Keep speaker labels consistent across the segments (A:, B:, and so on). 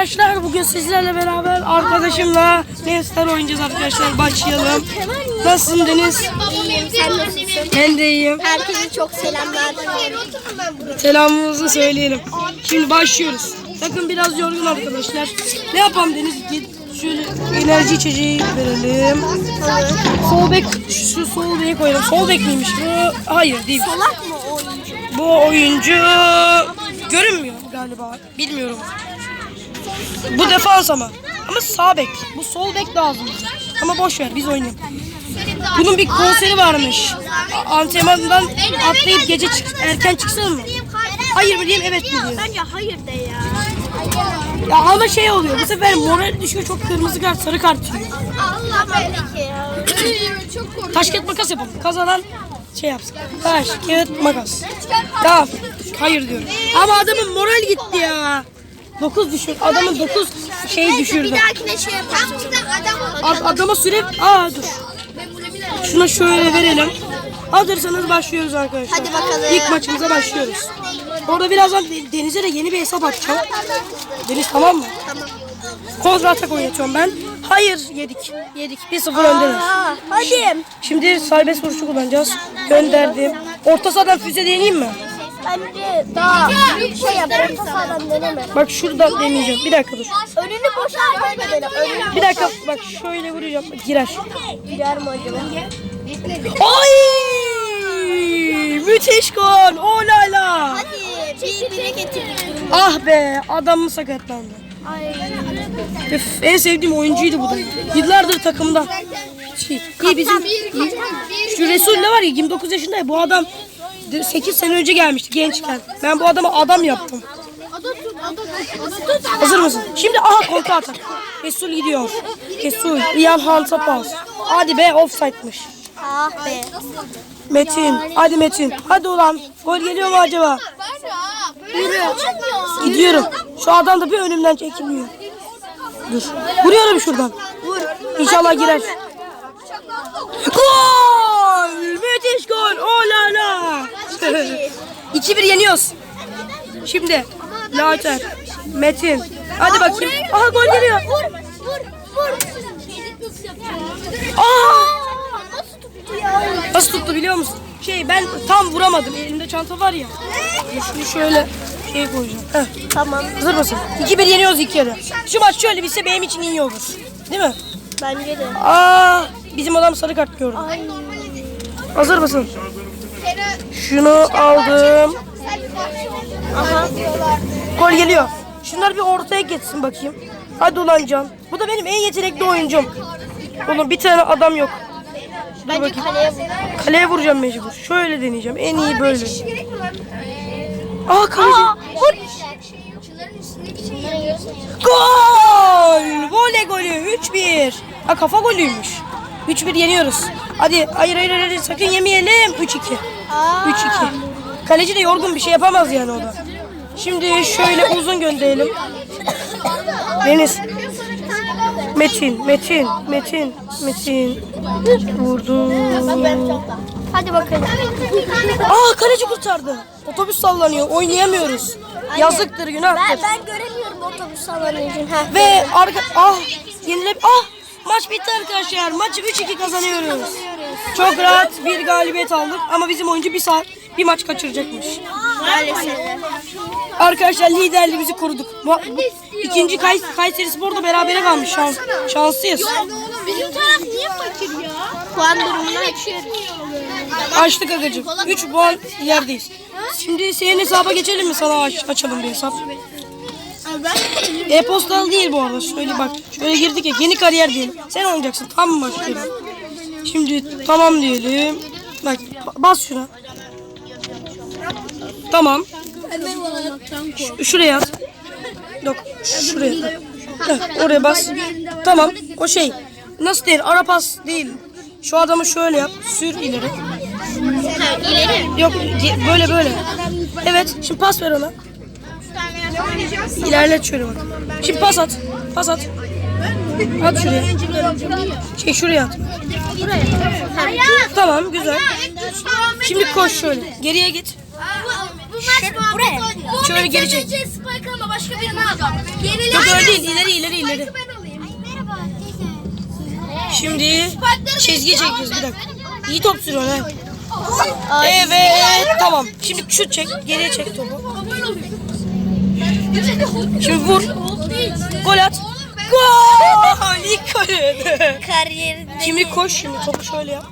A: arkadaşlar bugün sizlerle beraber arkadaşımla Nefsler oynayacağız arkadaşlar başlayalım. Nasılsın Deniz? Ben de iyiyim.
B: Herkese çok selamlar.
A: Selamımızı söyleyelim. Şimdi başlıyoruz. Takım biraz yorgun arkadaşlar. Ne yapalım Deniz? Git Şöyle enerji içeceği verelim. Sol bek, şu sol beke koyalım. Sol bek miymiş bu? Hayır değil.
B: Salak mı oyuncu?
A: Bu oyuncu görünmüyor galiba. Bilmiyorum. Bu defans ama. Ama sağ bek. Bu sol bek lazım. Ama boş ver biz oynayalım. Bunun bir konseri varmış. Antrenmandan atlayıp gece çık erken çıksın mı? Hayır mı diyeyim evet mi diyeyim.
B: Bence hayır de ya.
A: Ya ama şey oluyor bu sefer moral düşüyor çok kırmızı kart sarı kart çıkıyor.
B: Allah belki ya.
A: Taş kağıt makas yapalım. Kazanan şey yapsın. Taş kağıt makas. Tamam. Hayır diyorum. Ama adamın moral gitti ya. 9 düşür. Adamın 9 şey düşürdü.
B: Bir dahakine şey yaparız.
A: Ad- adama süre... Aa dur. Şuna şöyle verelim. Hazırsanız başlıyoruz arkadaşlar.
B: Hadi bakalım.
A: İlk maçımıza başlıyoruz. Orada birazdan De- Deniz'e de yeni bir hesap açacağım. Deniz tamam mı?
B: Tamam.
A: Kontra atak oynatıyorum ben. Hayır yedik. Yedik. 1-0 öndeler.
B: Hadi.
A: Şimdi serbest vuruşu kullanacağız. Gönderdim. Orta sahadan füze deneyeyim mi?
B: Bence daha şey yap. Orta sahadan deneme.
A: Bak şurada deneyeceğim. Bir dakika dur.
B: Önünü boşalt öyle dene. Önünü
A: Bir dakika bak şöyle vuracağım. Girer.
B: girer mi acaba?
A: Ay! Müthiş gol. Oh la la.
B: Hadi bir bire.
A: Ah be adamı sakatlandı.
B: Ay.
A: Üf, en sevdiğim oyuncuydu bu da. Yıllardır takımda. Şey, iyi bizim şu Resul ne var ya 29 yaşında ya bu adam 8 sene önce gelmişti gençken. Ben bu adama adam yaptım. Hazır mısın? Şimdi aha kontra atak. Resul gidiyor. Resul, Riyan Hant'a pas. Hadi be offside'mış.
B: Ah be.
A: Metin, hadi Metin. Hadi ulan. Gol geliyor mu acaba? Gidiyorum. Şu adam da bir önümden çekilmiyor. Dur. Vuruyorum şuradan.
B: Vur.
A: İnşallah girer. Gol! Müthiş gol. Oh la la. 2-1 yeniyoruz. Şimdi Later, Metin. Hadi bakayım. Aha gol geliyor.
B: Vur. Vur. Vur.
A: Aa!
B: Nasıl tuttu
A: biliyor musun? Şey ben tam vuramadım. Elimde çanta var ya. Şunu şöyle şey koyacağım. Heh.
B: Tamam.
A: Hazır mısın? 2-1 yeniyoruz ilk yarı. Şu maç şöyle bitse benim için iyi olur. Değil mi?
B: Bence de.
A: Aa, bizim adam sarı kart gördü. Hazır mısın? Şunu aldım.
B: Aha.
A: Gol geliyor. Şunlar bir ortaya geçsin bakayım. Hadi ulan Can. Bu da benim en yetenekli oyuncum. Oğlum bir tane adam yok. Dur
B: Bence
A: bakayım.
B: kaleye vur.
A: Kaleye vuracağım mecbur. Şöyle deneyeceğim. En iyi böyle. Aa kaleci.
B: Vur.
A: Gol! Voley golü 3-1. Ha kafa golüymüş. 3-1 yeniyoruz. Hadi hayır hayır hayır sakın yemeyelim. 3-2. 3-2. Kaleci de yorgun bir şey yapamaz yani o da. Şimdi şöyle uzun gönderelim. Deniz. Metin, Metin, Metin, Metin. Vurdu.
B: Hadi bakalım.
A: Aa kaleci kurtardı. Otobüs sallanıyor. Oynayamıyoruz. Yazıktır,
B: Ben,
A: günahtır.
B: ben göremiyorum otobüs sallanıcın. Heh.
A: Ve arka ah yenile ah maç bitti arkadaşlar. Maçı 3-2 kazanıyoruz. Çok rahat bir galibiyet aldık ama bizim oyuncu bir saat bir maç kaçıracakmış.
B: Maalesef.
A: Arkadaşlar liderliğimizi koruduk. Bu, bu ikinci Kay, Kayseri Spor'da berabere kalmış. Şans, şanslıyız.
B: Bizim taraf niye fakir ya? Puan durumuna açıyoruz.
A: Açtık agacım. 3 puan ilerideyiz. Şimdi senin hesaba geçelim mi? Sana aç, açalım bir hesap. E-postalı değil bu arada. Şöyle bak. Şöyle girdik ya. Yeni kariyer diyelim. Sen oynayacaksın. Tam mı başlıyorum? Şimdi tamam diyelim. Bak bas şuna. Tamam. Şuraya at. Yok. Şuraya. Heh, oraya bas. Tamam. O şey. Nasıl değil? Ara pas değil. Şu adamı şöyle yap. Sür ileri.
B: İleri.
A: Yok böyle böyle. Evet. Şimdi pas ver ona. İlerlet şöyle bak. Şimdi pas at. Pas at. At şuraya. Şey şuraya at. Tamam güzel. Şimdi koş şöyle. Geriye git.
B: Buraya.
A: Şöyle geri çek. Yok öyle değil ileri ileri ileri. Şimdi çizgi çekeceğiz bir dakika. İyi top sürüyor ha. Evet tamam. Şimdi şut çek. Geriye çek topu. Şimdi vur. Gol at. Gol! İlk golü.
B: Kariyerinde.
A: Şimdi koş şimdi topu şöyle yap.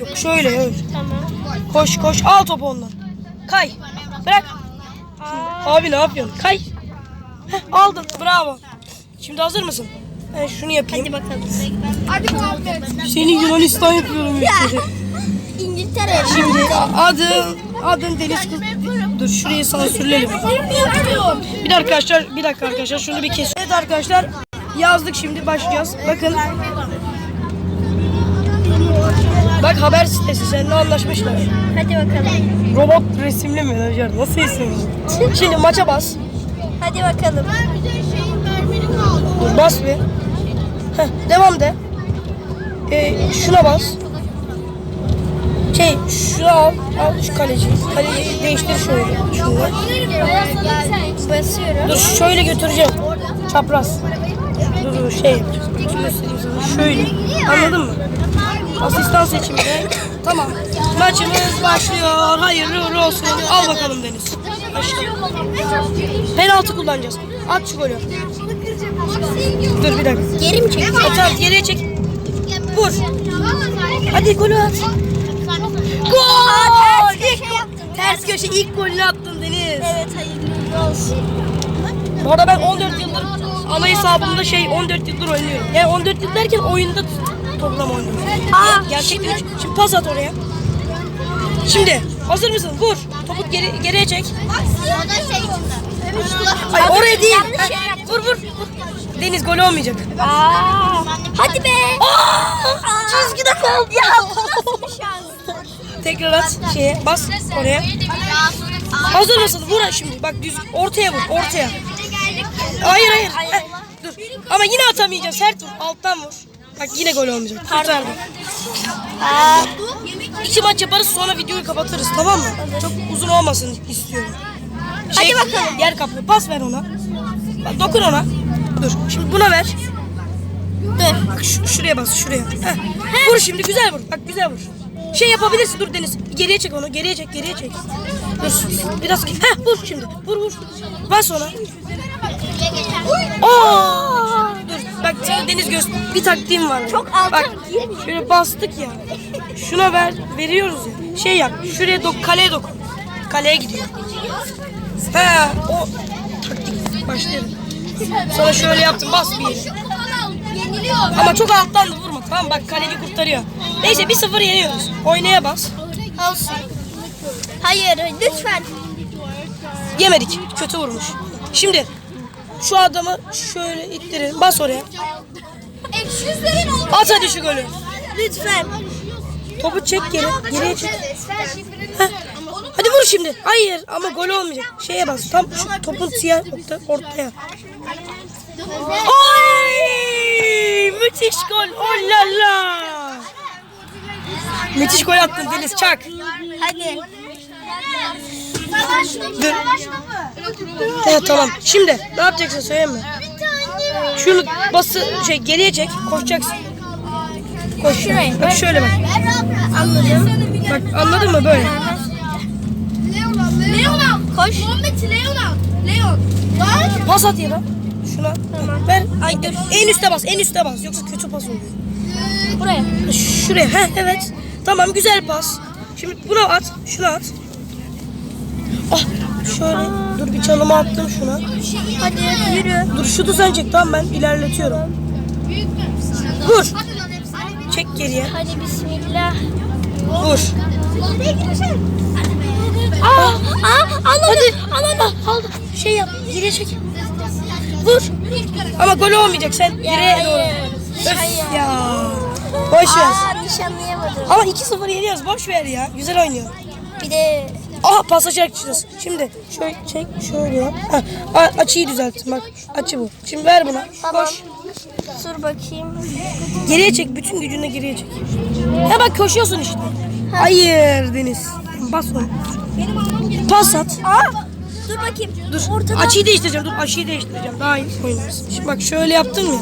A: Yok şöyle evet. Koş koş al topu ondan. Kay. Bırak. Abi ne yapıyorsun? Kay. Heh, aldın. Bravo. Şimdi hazır mısın? Ben şunu yapayım.
B: Hadi bakalım.
C: Hadi.
A: Seni Yunanistan yapıyorum. işte.
B: İngiltere.
A: Şimdi adın adın Deniz Kız. Dur şurayı sansürleyelim. Bir dakika arkadaşlar, bir dakika arkadaşlar şunu bir kes. Evet arkadaşlar yazdık şimdi başlayacağız. Bakın. Bak haber sitesi seninle anlaşmışlar.
B: Hadi bakalım.
A: Robot resimli menajer nasıl isim? Şimdi maça bas.
B: Hadi bakalım.
A: Dur bas bir. Heh, devam de. Ee, şuna bas. Şey şunu al. Al şu kaleci. Kaleciyi değiştir şöyle. Şunu.
B: Basıyorum.
A: Dur şöyle götüreceğim. Çapraz. Dur dur şey yapacağız. Şöyle. Anladın mı? Asistan seçiminde. Tamam. Maçımız başlıyor. Hayırlı uğurlu olsun. Al bakalım Deniz. Başla. Penaltı kullanacağız. At şu golü. Dur bir dakika.
B: Geri mi çek?
A: At at geriye çek. Vur. Hadi golü at. Gol! İlk- Ters köşe ilk golünü attın Deniz.
B: Evet hayırlı olsun.
A: Bu arada ben 14 yıldır ana hesabımda şey 14 yıldır oynuyorum. Yani 14 yıl derken oyunda toplam oynuyorum.
B: Aa,
A: Gerçekten şimdi, şimdi pas at oraya. Şimdi hazır mısın? Vur. Topu geri, geriye çek.
C: O da şey
A: Hayır oraya değil.
B: Yaptın.
A: Vur vur. Deniz gol olmayacak.
B: Aa, hadi be. Çizgide kaldı ya.
A: Tekrar at şeye bas oraya. Hazır mısın? Vur şimdi. Bak düz ortaya vur. Ortaya. Hayır hayır. Heh, dur. Ama yine atamayacağız. Sert vur. Alttan vur. Bak yine gol olmayacak. Kurtardım. İki maç yaparız sonra videoyu kapatırız tamam mı? Çok uzun olmasın istiyorum. Şey,
B: Hadi bakalım.
A: Yer kaplıyor. Pas ver ona. Bak, dokun ona. Dur. Şimdi buna ver.
B: dur.
A: Bak şu- şuraya bas şuraya. Heh. Vur şimdi güzel vur. Bak güzel vur. Şey yapabilirsin dur Deniz. Geriye çek onu. Geriye çek. Geriye çek. Dur. Biraz. Heh vur şimdi. Vur vur. Bas ona. Aa! Dur. Bak sana Deniz göz. Bir taktiğim var.
B: Çok alttan
A: Bak şöyle bastık ya. Şuna ver veriyoruz ya. Şey yap. Şuraya dok kaleye dokun. Kaleye gidiyor. He o taktik başlayalım. Sana şöyle yaptım bas bir yere.
C: Yeniliyor.
A: Ama çok alttan da vurma tamam bak kaleci kurtarıyor. Neyse 1-0 yeniyoruz. Oynaya bas.
B: Olsun. Hayır lütfen.
A: Yemedik. Kötü vurmuş. Şimdi şu adamı şöyle ittirelim. Bas oraya.
C: Ekşizlerin oldu.
A: At hadi şu golü.
B: Lütfen.
A: Topu çek geri. Geriye çek. Heh. Hadi vur şimdi. Hayır ama gol olmayacak. Şeye bas. Tam şu topun siyah nokta ortaya. Ay! Müthiş gol. Oh la la. Müthiş gol attın Deniz Çak.
B: Hadi.
A: Dur. Evet tamam. Şimdi ne yapacaksın söyleyeyim mi? Şunu bası şey geriye çek. Koşacaksın. Koş.
B: Şuraya.
A: Bak şöyle bak.
B: Anladım.
A: Bak anladın mı böyle?
C: Leona.
B: Koş.
C: Muhammed. Leon. Lan.
A: Pas at ya da. Şuna. Ver. Ay dur. En üste bas. En üste bas. Yoksa kötü pas oluyor.
B: Buraya.
A: Şuraya. Heh, evet. Tamam güzel pas. Şimdi buna at. Şuna at. Ah şöyle. Dur bir çalıma attım şuna.
B: Hadi yürü.
A: Dur sen çek tamam ben ilerletiyorum. Vur.
C: Hadi.
A: Çek geriye.
B: Hadi bismillah.
A: Vur.
B: Aa, aa, anladım. Anladım.
A: Aldım. Şey yap. Geriye çek. Vur. Ama gol olmayacak. Sen direğe doğru. Öf ya. Boş ver.
B: Aa, nişanlayamadım.
A: Ama 2-0 yeniyoruz. Boş ver ya. Güzel oynuyor.
B: Bir de
A: Aha pas açarak çıkacağız. Şimdi şöyle çek şöyle yap. Ha, açıyı düzelttim bak. Açı bu. Şimdi ver buna.
B: Tamam.
A: Koş.
B: dur bakayım.
A: Geriye çek. Bütün gücünle geriye çek. Ya bak koşuyorsun işte. Hayır Deniz. Bas onu. Pas at.
B: Dur bakayım.
A: Dur.
B: Ortada.
A: Açıyı değiştireceğim. Dur açıyı değiştireceğim. Daha iyi oynarız. Şimdi bak şöyle yaptın mı?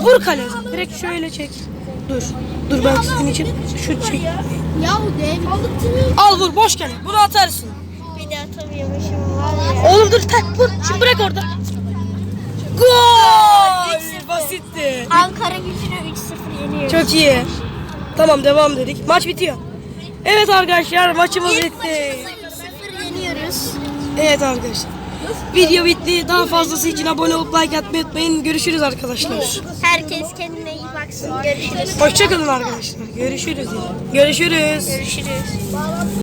A: Vur kaleye. Direkt şöyle çek. Dur. Dur ben sizin için şut çek.
C: Ya o dev.
A: Al vur boş kale. Bunu atarsın.
B: Bir de atamıyormuşum var ya.
A: Oğlum dur tak vur. Şimdi bırak orada. Gol! Basitti.
B: Ankara gücünü 3-0 yeniyor.
A: Çok iyi. Tamam devam dedik. Maç bitiyor. Evet arkadaşlar maçımız bitti.
B: maçımızı 3-0 yeniyoruz.
A: Evet arkadaşlar. Video bitti. Daha fazlası için abone olup like atmayı unutmayın. Görüşürüz arkadaşlar.
B: Herkes kendine iyi baksın. Görüşürüz.
A: Hoşçakalın arkadaşlar. Görüşürüz. Görüşürüz.
B: Görüşürüz.